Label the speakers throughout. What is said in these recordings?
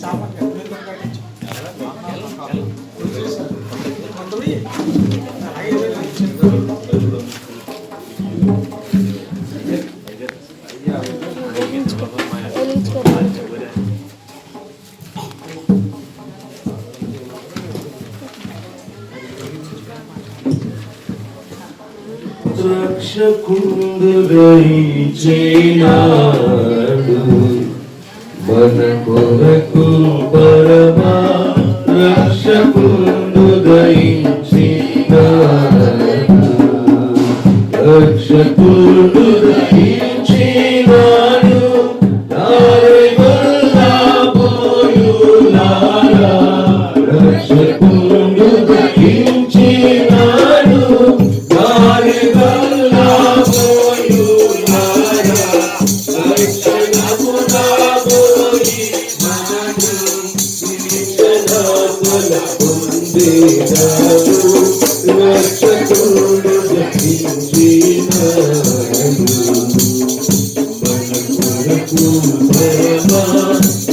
Speaker 1: సామాన్
Speaker 2: కొరకు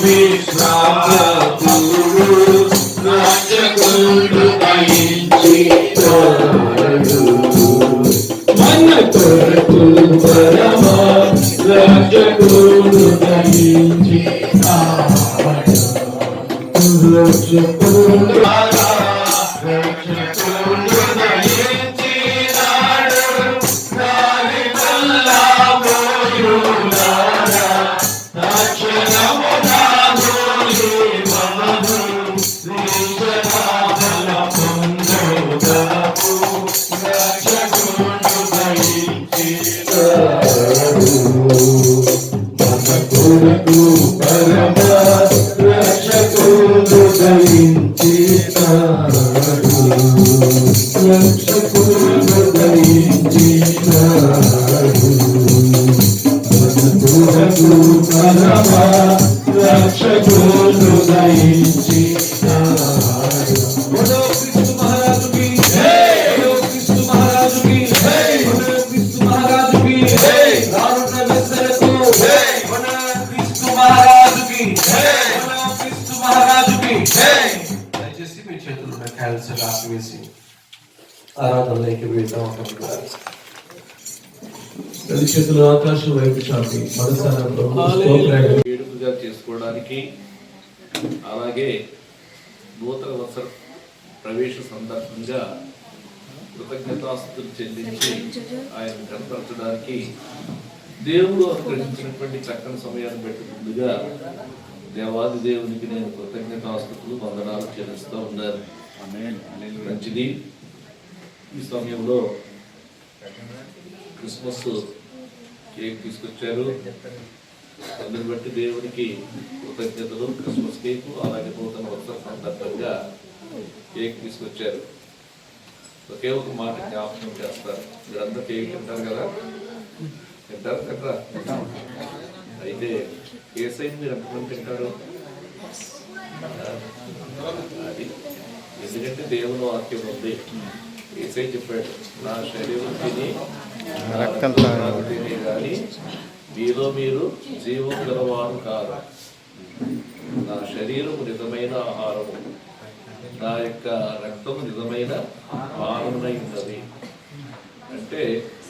Speaker 1: Pravda. దయచేసి మీ చేతులు ఉన్న క్యాన్సర్ ఆపివేసి ఆరాధనలోకి వెళ్దాం
Speaker 2: రెండు చేతులు ఆకాశం వైపు చాపి.
Speaker 3: వేడుకగా చేసుకోవడానికి. అలాగే నూతన వత్సర ప్రవేశ సందర్భంగా కృతజ్ఞతాస్తులు చెల్లించి ఆయన కనపరచడానికి దేవుడు అనుగ్రహించినటువంటి చక్కని సమయాన్ని బట్టి ముందుగా దేవాది దేవునికి నేను కృతజ్ఞతాస్తుతులు వందనాలు చెల్లిస్తూ ఉన్నాను. మంచిది. ఈ సమయంలో క్రిస్మస్ కేక్ తీసుకొచ్చారు. అందుని బట్టి దేవునికి కృతజ్ఞతలు. క్రిస్మస్ కేక్ అలాగే నూతన వస్త్ర సందర్భంగా కేక్ తీసుకొచ్చారు. ఒకే ఒక మాట జ్ఞాపకం చేస్తారు మీరందరూ కేక్ తింటారు కదా? తింటారు? తింటారా అయితే ఏ సైన్ మీరు ఎంతమంది తింటారు అది. ఎందుకంటే దేవుని వాక్యం ఉంది. ఏసై చెప్పాడు నా శరీరం తిని రక్తం తిని కానీ మీలో మీరు జీవం గలవారు కాదు నా శరీరం నిజమైన ఆహారము. నా యొక్క రక్తం నిజమైన పాలనై ఉన్నది. అంటే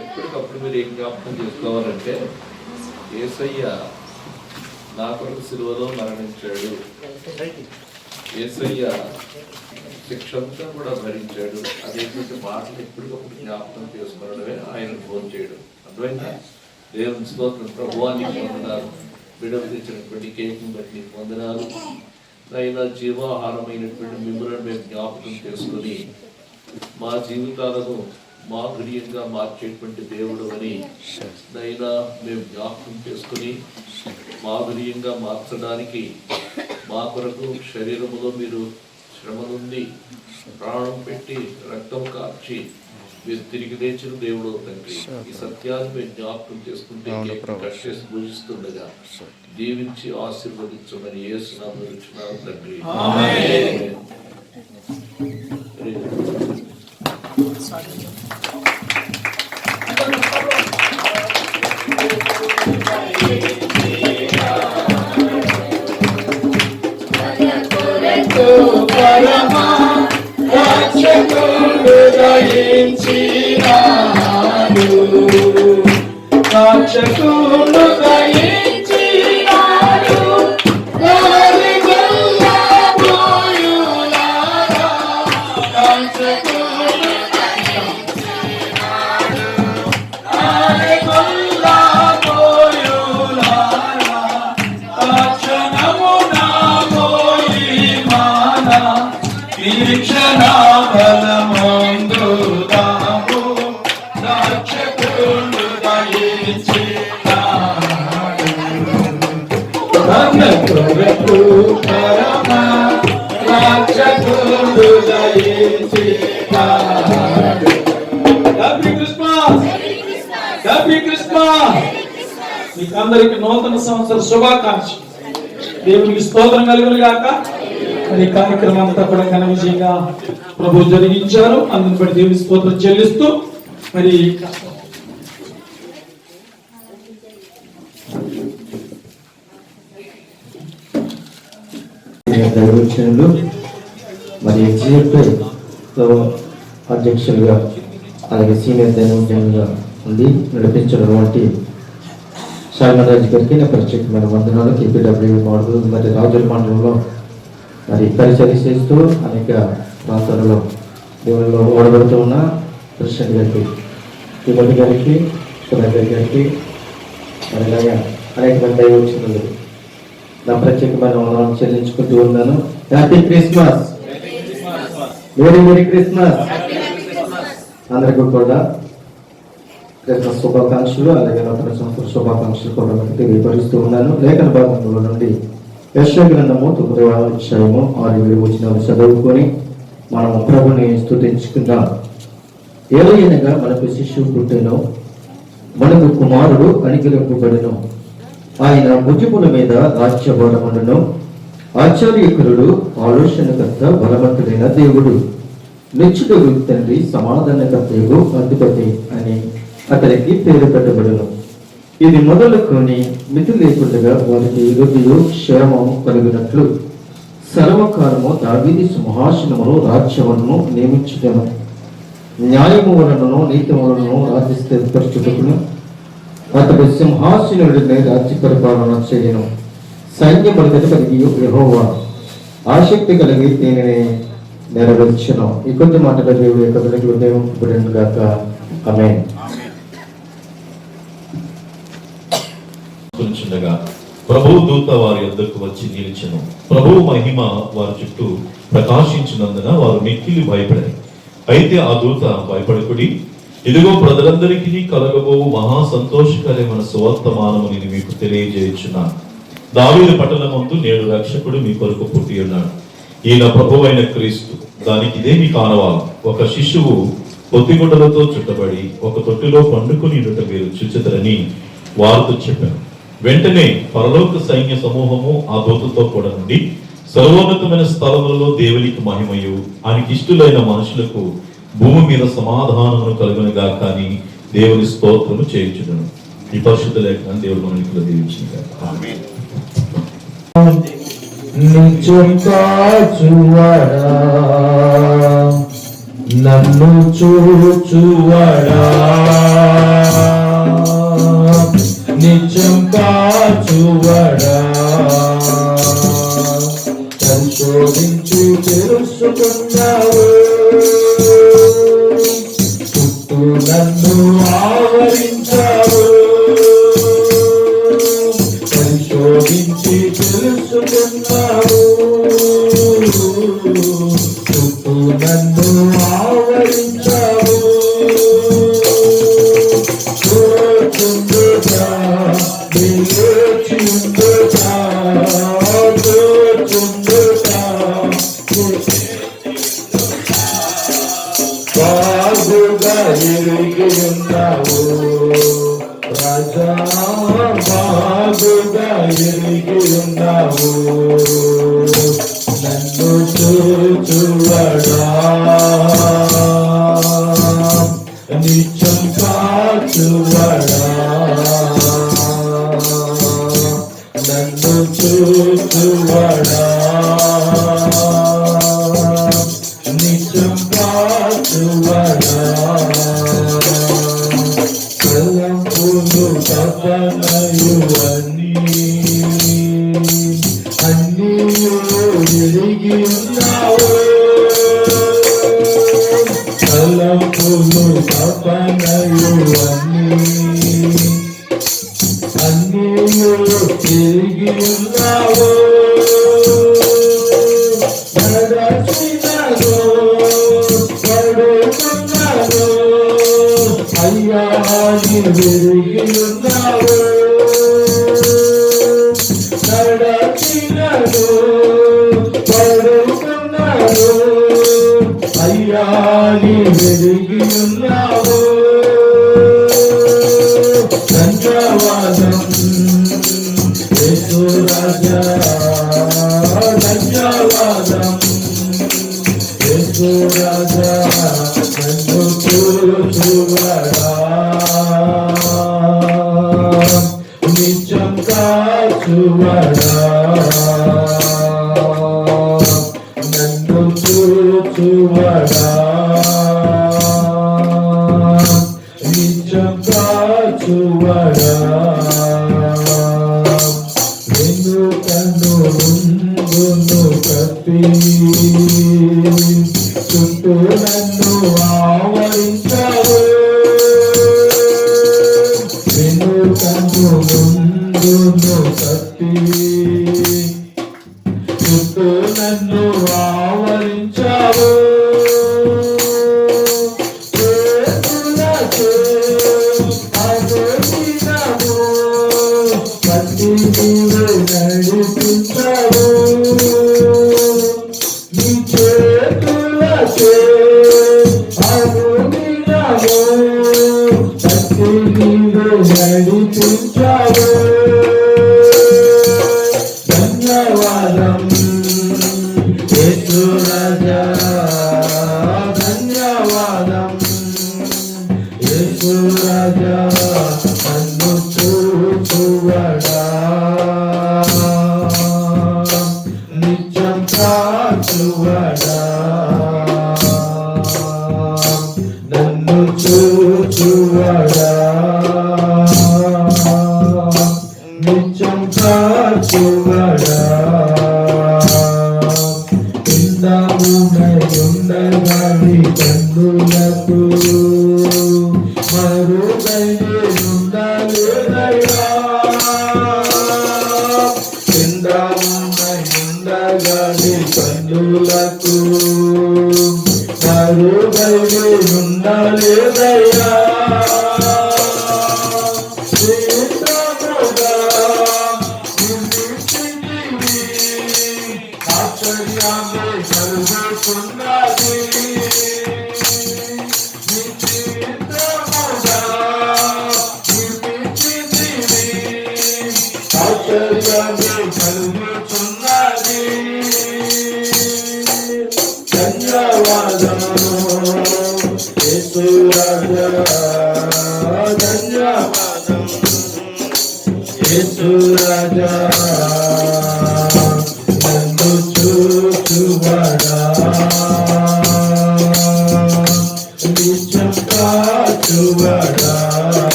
Speaker 3: ఎప్పటికప్పుడు మీరు ఏం జ్ఞాపకం చేసుకోవాలంటే ఏసయ్య నా కొరకు సిలువలో మరణించాడు. ఏసయ్య శిక్షంతా కూడా భరించాడు. అదేంటంటే మాటలు ఎప్పటికప్పుడు జ్ఞాపకం చేసుకోవడమే ఆయన ఫోన్ చేయడం. అర్థమైందా? దేవుని స్తోత్రం. ప్రభువాన్ని పొందనాలు విడుదల తెచ్చినటువంటి కేకును బట్టి నీకు అయినా జీవాహారమైనటువంటి మిమ్మల్ని మేము జ్ఞాపకం చేసుకొని మా జీవితాలను మాధుర్యంగా మార్చేటువంటి దేవుడు అని నైనా మేము జ్ఞాపకం చేసుకుని మాధుర్యంగా మార్చడానికి మా కొరకు శరీరములో మీరు శ్రమ నుండి ప్రాణం పెట్టి రక్తం కార్చి మీరు తిరిగి లేచిన దేవుడు తండ్రి. ఈ సత్యాన్ని మేము జ్ఞాపకం చేసుకుంటే కట్ చేసి పూజిస్తుండగా దీవించి ఆశీర్వదించమని ఏసునామం ఇచ్చినారు తండ్రి. Very
Speaker 4: రక్షకుడు తన పరమ రక్షకుడు దయించినాడు. హ్యాపీ క్రిస్మస్ హ్యాపీ క్రిస్మస్ మీకు అందరికి నూతన సంవత్సర శుభాకాంక్ష దేవునికి స్తోత్రం కలుగును గాక మరి కార్యక్రమం అంతా కూడా ఘన విజయంగా ప్రభు జరిగించారు. అందుని బట్టి దేవుని స్తోత్రం చెల్లిస్తూ మరి
Speaker 5: దైవచనులు మరి ఎగ్జిక్యూటివ్ అధ్యక్షులుగా అలాగే సీనియర్ దైవజనులుగా ఉండి నడిపించినటువంటి శాల్మరాజు గారికి నా ప్రత్యేకమైన వందనాలు. కేపీడబ్ల్యూ మోడల్ మరి రాజుల మండలంలో మరి పరిచయం చేస్తూ అనేక ప్రాంతాలలో దేవుళ్ళలో ఓడబడుతూ ఉన్న కృష్ణ గారికి తిరుమల గారికి సురేంద్ర గారికి మరి అనేక మంది దైవచనులు నా ప్రత్యేకమైన వందనం చెల్లించుకుంటూ ఉన్నాను. Happy Christmas very very Christmas అందరికీ కూడా క్రిస్మస్ శుభాకాంక్షలు అలాగే నూతన సంవత్సర శుభాకాంక్షలు కూడా మీకు తెలియపరుస్తూ ఉన్నాను. లేఖన భాగంలో నుండి యశ్వ గ్రంథము తొమ్మిదవ అధ్యాయము ఆరు ఏడు వచ్చిన చదువుకొని మనం ప్రభుని స్థుతించుకుందాం ఏలైనగా మనకు శిష్యు పుట్టెను మనకు కుమారుడు అనుగ్రహింపబడెను ఆయన భుజముల మీద రాజ్యభారములను ఆచార్యకురుడు ఆలోచనకర్త బలవంతుడైన దేవుడు. నిత్యుడు తండ్రి సమాధానకర్తయు అధిపతి అని అతనికి పేరు పెట్టబడును. ఇది మొదలుకొని మితి లేకుండా వారికి ఇరుదియు క్షేమం కలిగినట్లు. సర్వకాలము దావీది సింహాసనమును రాజ్యములను నియమించుటను. న్యాయము వలనను నీతి వలనను రాజ్య స్థిరపరచుటకును అతడు సింహాసనుడి మీద అతి పరిపాలన చేయను. సైన్యములకటి కలిగి యెహోవా. ఆసక్తి కలిగి దీనిని నెరవేర్చను. ఈ కొద్ది మాటలు దేవుడు యొక్క వెలుగు దేవుడు గాక ఆమె
Speaker 6: కూర్చుండగా ప్రభువు దూత వారి యొద్దకు వచ్చి నిలిచను. ప్రభు మహిమ వారి చుట్టూ ప్రకాశించినందున వారు మిక్కిలి భయపడారు. అయితే ఆ దూత భయపడకుడి ఇదిగో ప్రజలందరికీ కలగబోవు మహా సంతోషకరమైన సువర్తమానము నేను మీకు తెలియజేయుచున్నాను. దావీదు పట్టణమందు నేడు రక్షకుడు మీ కొరకు పుట్టి ఉన్నాడు. ఈయన ప్రభు అయిన క్రీస్తు. దానికి ఇదే మీ కానవాలు ఒక శిశువు పొత్తిగుడ్డలతో చుట్టబడి ఒక తొట్టిలో పండుకుని ఉండుట మీరు చూచెదరని వారితో చెప్పారు వెంటనే పరలోక సైన్య సమూహము ఆ దూతతో కూడా నుండి సర్వోన్నతమైన స్థలములలో దేవునికి మహిమయు ఆయనకి ఇష్టలైన మనుషులకు భూమి మీద సమాధానమును కలుగునుగా కానీ దేవుని స్తోత్రము చేయించును ఈ పరిశుద్ధ లేఖనాన్ని దేవుడు మన ఇంట్లో దీవించింది
Speaker 1: నిత్యం కాచువడా? నన్ను చూచువడా? నిత్యం కాచువడా? పరిశోధించి తెలుసుకున్నావు. నన్ను ఆవరించావు బాగుగా ఎరిగి ఉన్నావు రాజా ఎరిగి ఉన్నావు నన్ను చూచువడా అన్నీ ఎరిగి ఉన్నావు తలంపులు తపనయువని అన్నీ తిరిగి ఉన్నావు అయ్యా కప్పి చుట్టూ tum chahe ఉండగాని కన్నులకు మరుగైనే కలుగుచున్నది ధన్యవాదము ధన్యవాదము యేసు రాజా.